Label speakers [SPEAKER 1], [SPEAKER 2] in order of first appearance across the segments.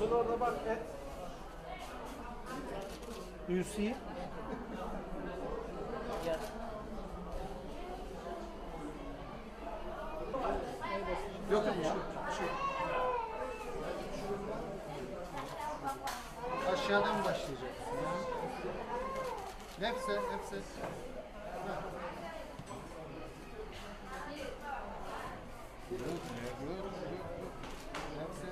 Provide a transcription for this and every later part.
[SPEAKER 1] Bakıyorsun orada bak et. You see?
[SPEAKER 2] Yok yok şu, şu. Aşağıdan başlayacaksın ya. Hepsi, hepsi. Ha. Good, good, good, good. Hepsi.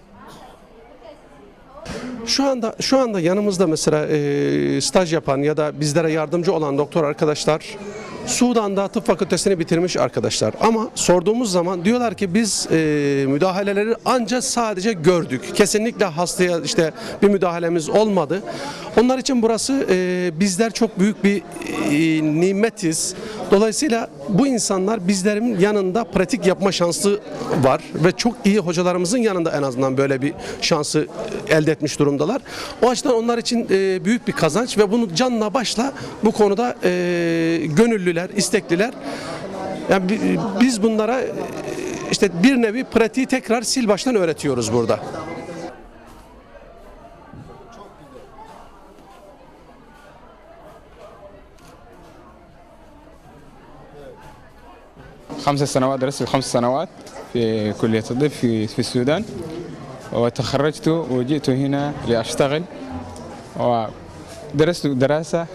[SPEAKER 3] Şu anda şu anda yanımızda mesela e, staj yapan ya da bizlere yardımcı olan doktor arkadaşlar Sudan'da tıp fakültesini bitirmiş arkadaşlar. Ama sorduğumuz zaman diyorlar ki biz e, müdahaleleri ancak sadece gördük. Kesinlikle hastaya işte bir müdahalemiz olmadı. Onlar için burası e, bizler çok büyük bir e, nimetiz. Dolayısıyla bu insanlar bizlerin yanında pratik yapma şansı var ve çok iyi hocalarımızın yanında en azından böyle bir şansı elde etmiş durumdalar. O açıdan onlar için e, büyük bir kazanç ve bunu canla başla bu konuda e, gönüllüler, istekliler. Yani bi- biz bunlara e, işte bir nevi pratiği tekrar sil baştan öğretiyoruz burada.
[SPEAKER 4] خمس سنوات درست خمس سنوات في كلية الطب في في السودان. وتخرجت وجئت هنا لأشتغل. ودرست دراسة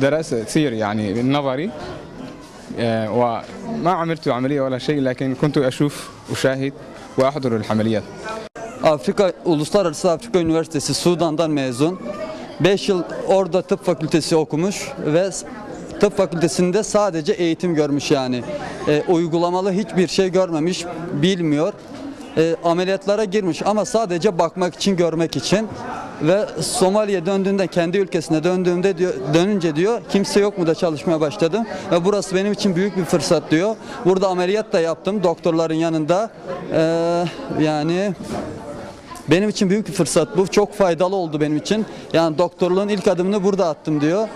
[SPEAKER 4] دراسة كثير يعني نظري. أه، وما عملت عملية ولا شيء لكن كنت أشوف أشاهد وأحضر العمليات.
[SPEAKER 5] Afrika Uluslararası Afrika Üniversitesi Sudan'dan mezun. 5 yıl orada tıp fakültesi okumuş ve tıp fakültesinde sadece eğitim görmüş yani. E, uygulamalı hiçbir şey görmemiş, bilmiyor. E, ameliyatlara girmiş ama sadece bakmak için, görmek için. Ve Somali'ye döndüğünde, kendi ülkesine döndüğümde diyor, dönünce diyor kimse yok mu da çalışmaya başladım. Ve burası benim için büyük bir fırsat diyor. Burada ameliyat da yaptım doktorların yanında. E, yani benim için büyük bir fırsat bu. Çok faydalı oldu benim için. Yani doktorluğun ilk adımını burada attım diyor.